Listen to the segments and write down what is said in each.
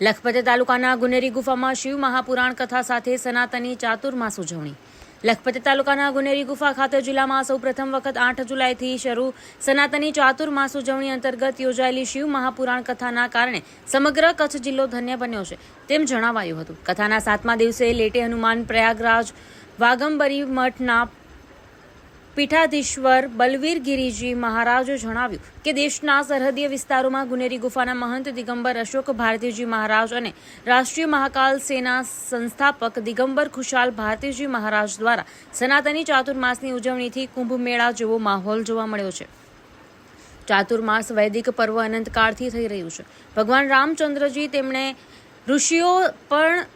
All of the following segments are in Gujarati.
લખપત તાલુકાના ગુનેરી ગુફામાં શિવ મહાપુરાણ કથા સાથે સનાતની ચાતુર્માસ ઉજવણી. લખપત તાલુકાના ગુનેરી ગુફા ખાતે જિલ્લામાં સૌ પ્રથમ વખત આઠ જુલાઈથી શરૂ સનાતની ચાતુર્માસ ઉજવણી અંતર્ગત યોજાયેલી શિવ મહાપુરાણ કથાના કારણે સમગ્ર કચ્છ જિલ્લો ધન્ય બન્યો છે તેમ જણાવાયું હતું. કથાના સાતમા દિવસે લેટે હનુમાન પ્રયાગરાજ વાગંબરી મઠના પીઠાધીશ્વર બલવીર ગિરિજી મહારાજે જણાવ્યું કે દેશના સરહદીય વિસ્તારોમાં ગુનેરી ગુફાના મહંત દિગંબર અશોક ભારતીજી મહારાજ અને રાષ્ટ્રીય મહાકાલ સેના સંસ્થાપક દિગંબર ખુશાલ ભારતીજી મહારાજ દ્વારા સનાતની ચાતુર્માસની ઉજવણીથી કુંભ મેળા જેવો માહોલ જોવા મળ્યો છે. ચાતુર્માસ વૈદિક પર્વ અનંતકાળથી થઈ રહ્યું છે. ભગવાન રામચંદ્રજી તેમણે ઋષિઓ પણ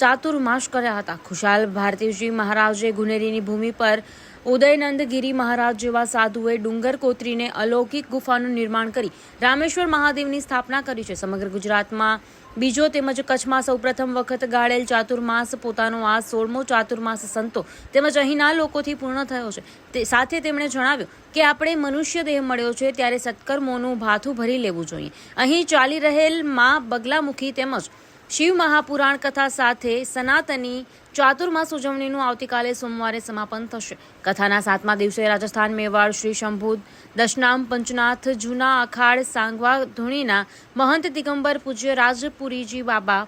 ચાતુર્માસ કર્યા હતા. ખુશાલ ભારતીજી મહારાજે ગુનેરીની ભૂમિ પર ઉદયનંદગીરી મહારાજ જેવા સાધુએ ડુંગર કોતરીને અલૌકિક ગુફાનું નિર્માણ કરી રામેશ્વર મહાદેવની સ્થાપના કરી છે. સમગ્ર ગુજરાતમાં બીજો તેમજ કચ્છમાં સૌપ્રથમ વખત ગાળેલ ચાતુર્માસ પોતાનો આ સોળમો ચાતુર્માસ સંતો તેમજ અહીંના લોકોથી પૂર્ણ થયો છે. તે સાથે તેમણે જણાવ્યું કે આપણે મનુષ્ય દેહ મળ્યો છે ત્યારે સત્કર્મોનું ભાથું ભરી લેવું જોઈએ. અહીં ચાલી રહેલમાં બગલામુખી તેમજ શિવ મહાપુરાણ કથા સાથે સનાતની ચાતુર્માસ ઉજવણીનું આવતીકાલે સોમવારે સમાપન થશે. કથાના સાતમા દિવસે રાજસ્થાન મેવાડ શ્રી શંભુદ દશનામ પંચનાથ, જૂના અખાડ, સાંગવા ધૂણીના મહંત દિગંબર, પૂજ્ય રાજપુરીજી બાબા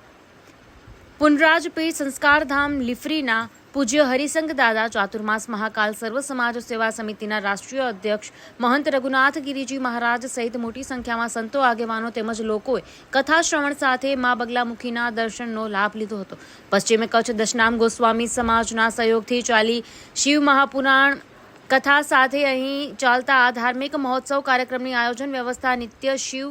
પુનરાજપીઠ સંસ્કારધામ, લીફરીના પૂજ્ય હરિસંઘ દાદા ચાતુર્માસ મહાકાલ સર્વ સમાજ સેવા સમિતિના રાષ્ટ્રીય અધ્યક્ષ મહંત રઘુનાથ ગિરિજી મહારાજ સહિત મોટી સંખ્યામાં સંતો આગેવાનો તેમજ લોકોએ કથા શ્રવણ સાથે મા બગલામુખીના દર્શનનો લાભ લીધો હતો. પશ્ચિમે કચ્છ દશનામ ગોસ્વામી સમાજના સહયોગથી ચાલી શિવ મહાપુરાણ કથા સાથે અહીં ચાલતા આ ધાર્મિક મહોત્સવ કાર્યક્રમની આયોજન વ્યવસ્થા નિત્ય શિવ,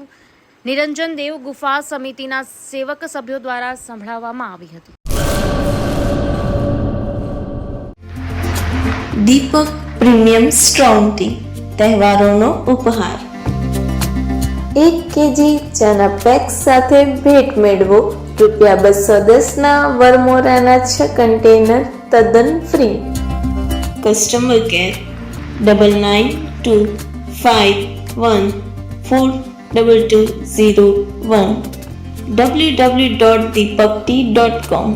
નિરંજન દેવ ગુફા સમિતિના સેવક સભ્યો દ્વારા સંભળાવવામાં આવી હતી. દીપક પ્રીમિયમ સ્ટ્રોંગ ટી તહેવારોનો ઉપહાર. એક કેજી ચાના પેક સાથે ભેટ મેળવો. રૂપિયા બસો દસના વરમોરાના છ કન્ટેનર તદ્દન free customer care double nine two five one four double two zero one W W dot Deepak T dot com